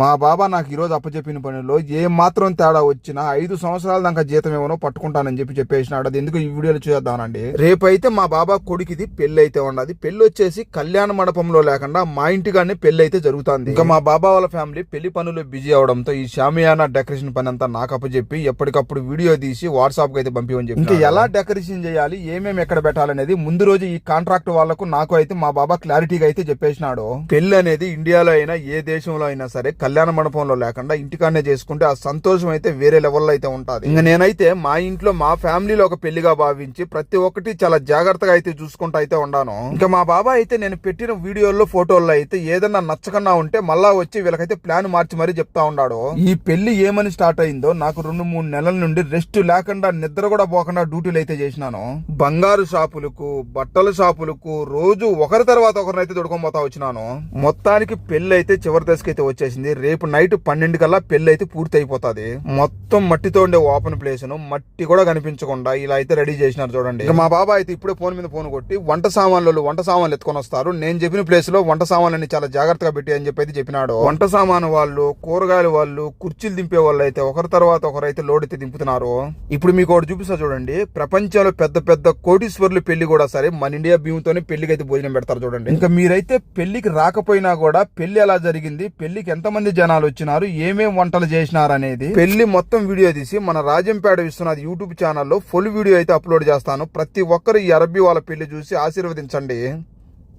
మా బాబా నాకు ఈ రోజు అప్పచెప్పిన పనిలో ఏ మాత్రం తేడా వచ్చినా ఐదు సంవత్సరాల దాకా జీతం ఏమనో పట్టుకుంటానని చెప్పి చెప్పేసినాడు. అది ఎందుకు ఈ వీడియోలో చూద్దామనండి? రేపైతే మా బాబా కొడుకుది పెళ్ళి అయితే ఉండదు. పెళ్ళి వచ్చేసి కళ్యాణ మండపంలో లేకుండా మా ఇంటిగానే పెళ్ళి అయితే జరుగుతుంది. ఇంకా మా బాబా వాళ్ళ ఫ్యామిలీ పెళ్ళి పనులు బిజీ అవడంతో ఈ షామియానా డెకరేషన్ పని అంతా నాకు అప్పచెప్పి ఎప్పటికప్పుడు వీడియో తీసి వాట్సాప్కి అయితే పంపించని చెప్పి ఇంకా ఎలా డెకరేషన్ చేయాలి? ఏమేమి ఎక్కడ పెట్టాలనేది ముందు రోజు ఈ కాంట్రాక్ట్ వాళ్ళకు నాకు అయితే మా బాబా క్లారిటీగా అయితే చెప్పేసినాడు. పెళ్ళి అనేది ఇండియాలో అయినా ఏ దేశంలో అయినా సరే కళ్యాణ మండపంలో లేకుండా ఇంటికాడనే చేసుకుంటే ఆ సంతోషం అయితే వేరే లెవెల్లో అయితే ఉంటుంది. ఇంకా నేనైతే మా ఇంట్లో మా ఫ్యామిలీలో ఒక పెళ్ళిగా భావించి ప్రతి ఒక్కటి చాలా జాగ్రత్తగా అయితే చూసుకుంటూ అయితే ఉన్నాను ఇంకా మా బాబా అయితే నేను పెట్టిన వీడియోల్లో ఫోటోల్లో అయితే ఏదన్నా నచ్చకన్నా ఉంటే మళ్ళా వచ్చి వీళ్ళకైతే ప్లాన్ మార్చి మరీ చెప్తా ఉన్నాడు ఈ పెళ్ళి ఏమని స్టార్ట్ అయిందో నాకు రెండు మూడు నెలల నుండి రెస్ట్ లేకుండా నిద్ర కూడా పోకుండా డ్యూటీలు అయితే చేసినాను. బంగారు షాపులకు బట్టల షాపులకు రోజు ఒకరి తర్వాత ఒకరినైతే దొడుకొని పోతా వచ్చినాను. మొత్తానికి పెళ్ళి అయితే చివరి దశకి అయితే వచ్చేసింది. రేపు నైట్ పన్నెండు కల్లా పెళ్ళి అయితే పూర్తి అయిపోతుంది. మొత్తం మట్టితో ఉండే ఓపెన్ ప్లేస్ను మట్టి కూడా కనిపించకుండా ఇలా అయితే రెడీ చేసినారు చూడండి. మా బాబా అయితే ఇప్పుడే ఫోన్ మీద ఫోన్ కొట్టి వంట సామాన్లు వంట సామాన్లు ఎత్తుకొని వస్తారు. నేను చెప్పిన ప్లేస్లో వంట సామాన్లని చాలా జాగ్రత్తగా పెట్టి అని చెప్పి చెప్పినాడు. వంట సామాను వాళ్ళు కూరగాయల వాళ్ళు కుర్చీలు దింపే వాళ్ళు అయితే ఒకరి తర్వాత ఒకరు అయితే లోడ్ అయితే దింపుతున్నారు. ఇప్పుడు మీకు ఒకటి చూపిస్తా చూడండి. ప్రపంచంలో పెద్ద పెద్ద కోటీశ్వర్లు పెళ్ళి కూడా సరే మన ఇండియా భీముతోనే పెళ్ళికి అయితే భోజనం పెడతారు చూడండి. ఇంకా మీరైతే పెళ్ళికి రాకపోయినా కూడా పెళ్ళి ఎలా జరిగింది పెళ్ళికి ఎంతమంది జనాలు వచ్చినారు ఏమేం వంటలు చేసినారు అనేది పెళ్ళి మొత్తం వీడియో తీసి మన రాజంపేట విశ్వనాథ్ యూట్యూబ్ ఛానల్లో ఫుల్ వీడియో అయితే అప్లోడ్ చేస్తాను. ప్రతి ఒక్కరు ఈ అరబ్బీ వాళ్ళ పెళ్ళి చూసి ఆశీర్వదించండి.